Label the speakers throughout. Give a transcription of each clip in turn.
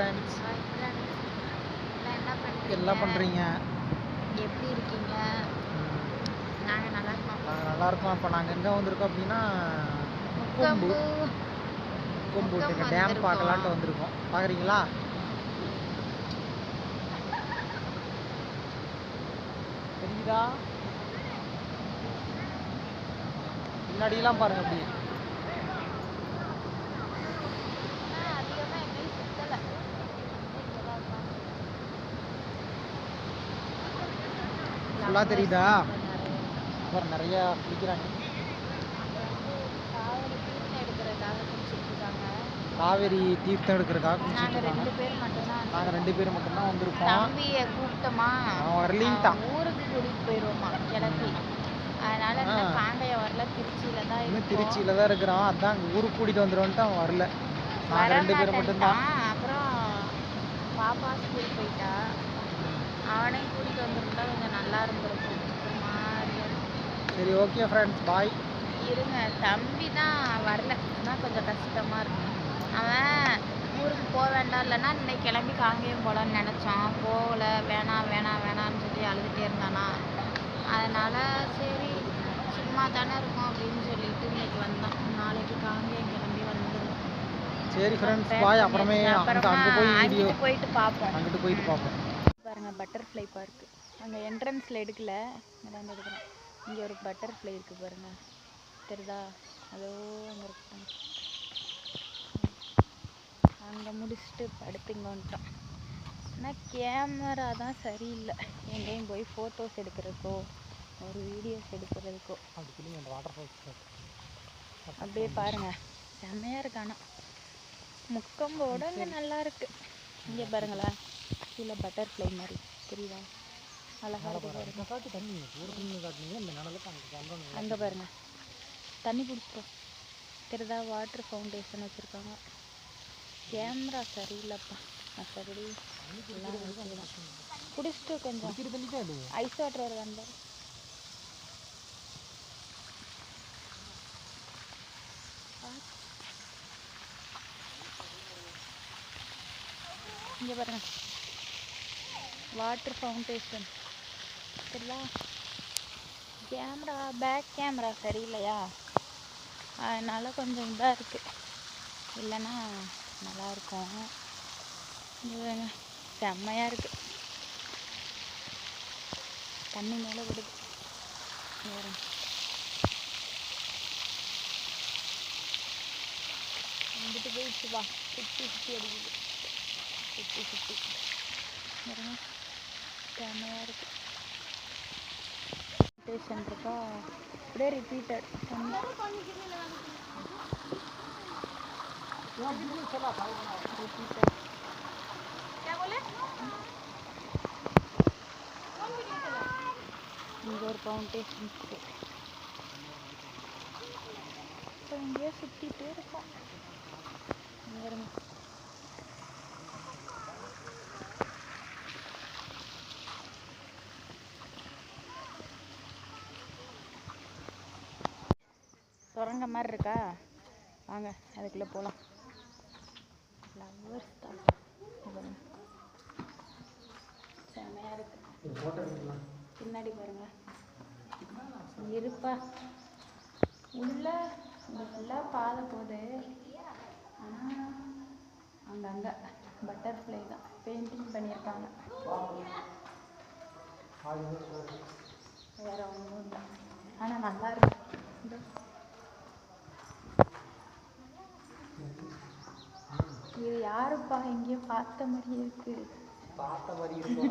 Speaker 1: Friends
Speaker 2: என்ன பண்ணுறீங்க எப்படி இருக்கீங்க? நாங்கள் நல்லா இருக்கோம்.
Speaker 1: நாங்கள் நல்லா இருக்கோம். இப்போ நாங்கள் எங்கே வந்திருக்கோம் அப்படின்னா கொம்பு கொம்பு டேம். பார்க்கலான்ட்டு வந்திருக்கோம். பார்க்குறீங்களா தெரியுதா? பின்னாடியெல்லாம் பாருங்க அப்படி
Speaker 2: ஆனால் அதிகமாக எங்கேயும் சுத்தலை
Speaker 1: ஃபுல்லாக தெரியுதா? அப்புறம் நிறையா குளிக்கிறாங்க. காவேரி தீர்த்தம் எடுக்கிறதுக்காக குளிச்சுட்டு
Speaker 2: நாங்கள் ரெண்டு பேர் மட்டும்தான்
Speaker 1: பேரும் மட்டும்தான் வந்திருக்கோம்.
Speaker 2: தம்பியை கூப்பிட்டோமா?
Speaker 1: அவன் வரலின்ட்டான்.
Speaker 2: ஊருக்கு கூட்டிகிட்டு போயிடுவோமா கிளம்பி. அதனால காண்டைய வரல திருச்சியில தான்
Speaker 1: இன்னும். திருச்சியில் தான் இருக்கிறான். அதான் ஊருக்கு கூட்டிகிட்டு வந்துடுவோன்ட்டு அவன் வரல. நாங்கள் ரெண்டு பேரும் மட்டும்தான்.
Speaker 2: அப்புறம் பாப்பா ஸ்கூல் போயிட்டா. அவனையும் கூட்டிட்டு வந்திருந்தா கொஞ்சம் நல்லா இருந்திருக்கும்.
Speaker 1: சரி ஓகே ஃப்ரெண்ட்ஸ் பாய்
Speaker 2: இருங்க. தம்பி தான் வரல. அதான் கொஞ்சம் கஷ்டமா இருக்கு. அவன் ஊருக்கு போக வேண்டாம். இல்லைன்னா இன்னைக்கு கிளம்பி காங்கேயம் போகலான்னு நினச்சான். போகல. வேணாம் வேணாம் வேணாம்னு சொல்லி அழுதுகிட்டே இருந்தானா. அதனால சரி சும்மா தானே இருக்கோம் அப்படின்னு சொல்லிட்டு இன்னைக்கு வந்தான். நாளைக்கு காங்கேயம் கிளம்பி வந்துடும்
Speaker 1: சரி ஃப்ரெண்ட்ஸ் பாய் அப்புறமே
Speaker 2: அங்கிட்டு போயிட்டு பார்ப்போம்
Speaker 1: அங்கிட்டு போயிட்டு பார்ப்போம்
Speaker 2: பாருங்க பட்டர்ஃப்ளை பார்க் அங்கே என்ட்ரன்ஸில் எடுக்கல. இங்கே எடுக்கிறேன் இங்கே ஒரு பட்டர்ஃப்ளை இருக்கு பாருங்க. தெரியுதா? அதோ அங்கே இருக்கு அங்கே முடிச்சுட்டு படுத்து இங்கே வந்துட்டோம். ஆனால் கேமரா தான் சரியில்லை. எங்கேயும் போய் ஃபோட்டோஸ் எடுக்கிறதுக்கோ ஒரு வீடியோஸ் எடுக்கிறதுக்கோ. அப்படியே பாருங்க. செம்மையாக இருக்கு ஆனால் முக்கம்போட இங்கே நல்லா இருக்கு. இங்கே பாருங்களேன். கீழே பட்டர்ஃப்ளை மாதிரி. தெரியுதா அழகா இருக்கு பாருங்க.
Speaker 1: காட்டு தண்ணி ஒரு தண்ணி காட்டுனீங்க இந்த நிழலுக்கு அங்கே
Speaker 2: பாருங்க. தண்ணி பிடிச்சிட்டோம் தெரியுதா? வாட்டர் ஃபவுண்டேஷன் வச்சுருக்காங்க. கேமரா சரியில்லைப்பா. மற்றபடி குடிச்சிட்டு கொஞ்சம் ஐஸ் வாட்டர் வருது அந்த இங்கே பாருங்க. Water foundation. சரியா? கேமரா பேக் கேமரா சரியில்லையா? அதனால் கொஞ்சம் இதாக இருக்குது இல்லைன்னா நல்லாயிருக்கும். செம்மையாக இருக்குது தண்ணி மேலே விடுது. வேறு. வந்துட்டு போயிடுச்சு வா. சுற்றி சுற்றி அடிக்குது. சுற்றி சுற்றி பாருங்க செம்மையாக இருக்கு ஸ்டேஷன் இருக்கா அப்படியே ரிப்பீட்டட் ரிப்பீட்டட் இங்கே ஒரு ஃபவுண்டேஷன் இருக்கு இப்போ இங்கேயே சுற்றிட்டே இருக்கோம் இங்க சுரங்க மாதிரி இருக்கா வாங்க அதுக்குள்ளே போகலாம் ஃப்ளவர்ஸ் தான். செம்மையாக இருக்கு. பின்னாடி பாருங்க. இருப்பா உள்ள ஃபுல்லாக பாதை போகுது. ஆனால் அங்கங்கே பட்டர்ஃப்ளை தான். பெயிண்டிங் பண்ணியிருக்காங்க. வேற ஒன்றும் இல்லை. ஆனால் நல்லா இருக்கு இதோ. இது யாருப்பா இங்கே பார்த்த மாதிரியே இருக்கு?
Speaker 1: பார்த்த மாதிரி இருக்கு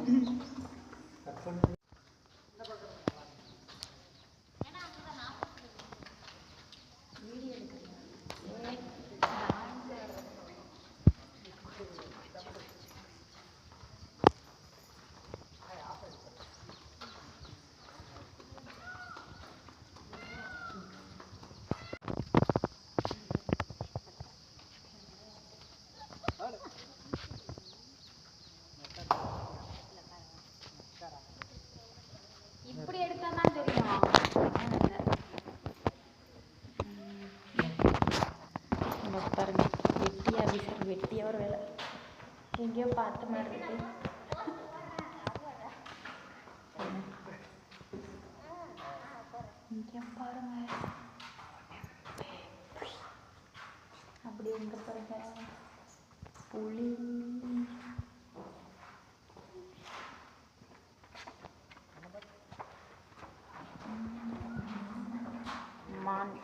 Speaker 2: எங்கேயோ பார்த்த மாதிரி இருக்கு இங்கே பாருங்க அப்படி எங்க பாருங்க புலி மான்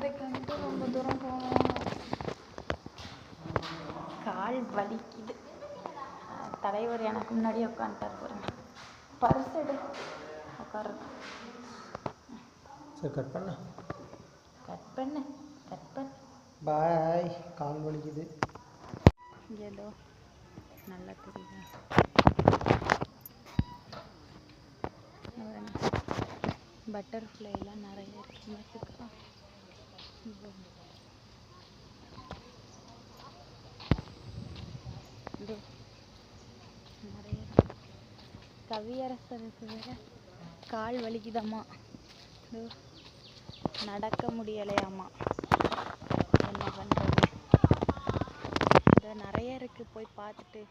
Speaker 2: அதுக்கு வந்து ரொம்ப தூரம் போகணும். கால் வலிக்குது. தலைவர் எனக்கு முன்னாடி உட்காந்துட்டார் பாருங்க. பர்ஸ் எடு. உட்காருங்க.
Speaker 1: சரி கட் பண்ண.
Speaker 2: கட் பண்ணு. கட் பண்ணு.
Speaker 1: பாய். கால் வலிக்குது.
Speaker 2: ஏதோ நல்லா தெரியுது? பட்டர்ஃப்ளைலாம் நிறைய இருக்கு பார்த்துக்கோ. இதோ. இதோ. நிறைய இருக்கு. கவியரசருக்கு வேற. கால் வலிக்குதாம்மா. நடக்க முடியலையாம்மா. என்ன பண்ணுறது இதை நிறைய இருக்குது போய் பார்த்துட்டு